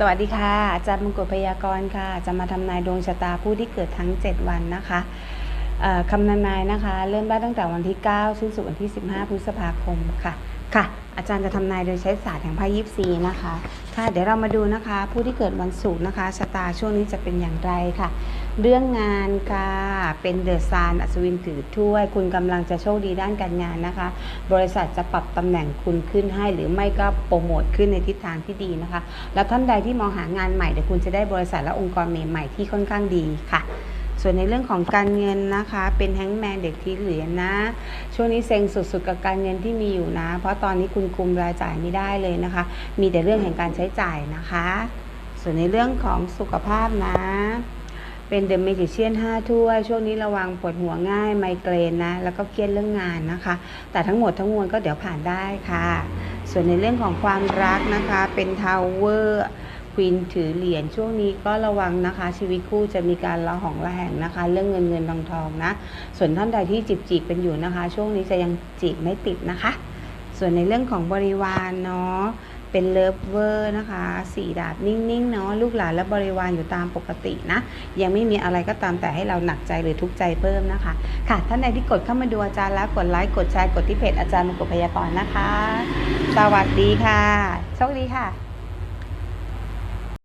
สวัสดีค่ะ อาจารย์มงกุฎพยากรณ์ค่ะ จะมาทำนายดวงชะตาผู้ที่เกิดทั้ง 7 วันนะคะคำนานายนะคะ เริ่มได้ตั้งแต่วันที่9สิ้นสุดวันที่ 15 พฤษภาคมค่ะ ค่ะ อาจารย์จะทำนายโดยใช้ศาสตร์แห่งไพ่ยิปซีนะคะ ค่ะ เดี๋ยวเรามาดูนะคะ ผู้ที่เกิดวันศุกร์นะคะชะตาช่วงนี้จะเป็นอย่างไรค่ะ เรื่องงานค่ะ เป็นเดอะซานอัศวินถือถ้วย คุณกำลังจะโชคดีด้านการงานนะคะ บริษัทจะปรับตำแหน่งคุณขึ้นให้ หรือไม่ก็โปรโมทขึ้นในทิศทางที่ดีนะคะ แล้วท่านใดที่มองหางานใหม่เดี๋ยวคุณจะได้บริษัทและองค์กรใหม่ ๆ ที่ค่อนข้างดีค่ะส่วนในเรื่องของการเงินนะคะ เป็นแฮงก์แมนเด็กที่เหรียญนะ ช่วงนี้เซ็งสุดๆกับการเงินที่มีอยู่นะ เพราะตอนนี้คุณคุมรายจ่ายไม่ได้เลยนะคะ มีแต่เรื่องแห่งการใช้จ่ายนะคะ ส่วนในเรื่องของสุขภาพนะ เป็นเดอะเมจิเชียน5ถ้วย ช่วงนี้ระวังปวดหัวง่ายไมเกรนนะ แล้วก็เครียดเรื่องงานนะคะ แต่ทั้งหมดทั้งมวลก็เดี๋ยวผ่านได้ค่ะ ส่วนในเรื่องของความรักนะคะ เป็นทาวเวอร์ควีนถือเหรียญช่วงนี้ก็ระวังนะคะ ชีวิตคู่จะมีการละหองระแหงนะคะ เรื่องเงินเงินทองทองนะ ส่วนท่านใดที่จีบจีบๆกันอยู่นะคะ ช่วงนี้จะยังจีบไม่ติดนะคะ ส่วนในเรื่องของบริวารเนาะ เป็นเลิฟเวอร์นะคะสี่ดาบนิ่งๆเนาะลูกหลานและบริวารอยู่ตามปกตินะยังไม่มีอะไรก็ตามแต่ให้เราหนักใจหรือทุกข์ใจเพิ่มนะคะ ค่ะท่านใดที่กดเข้ามาดูอาจารย์แล้วกดไลค์กดแชร์กดที่เพจอาจารย์มงกุฎพยากรณ์นะคะ สวัสดีค่ะโชคดีค่ะ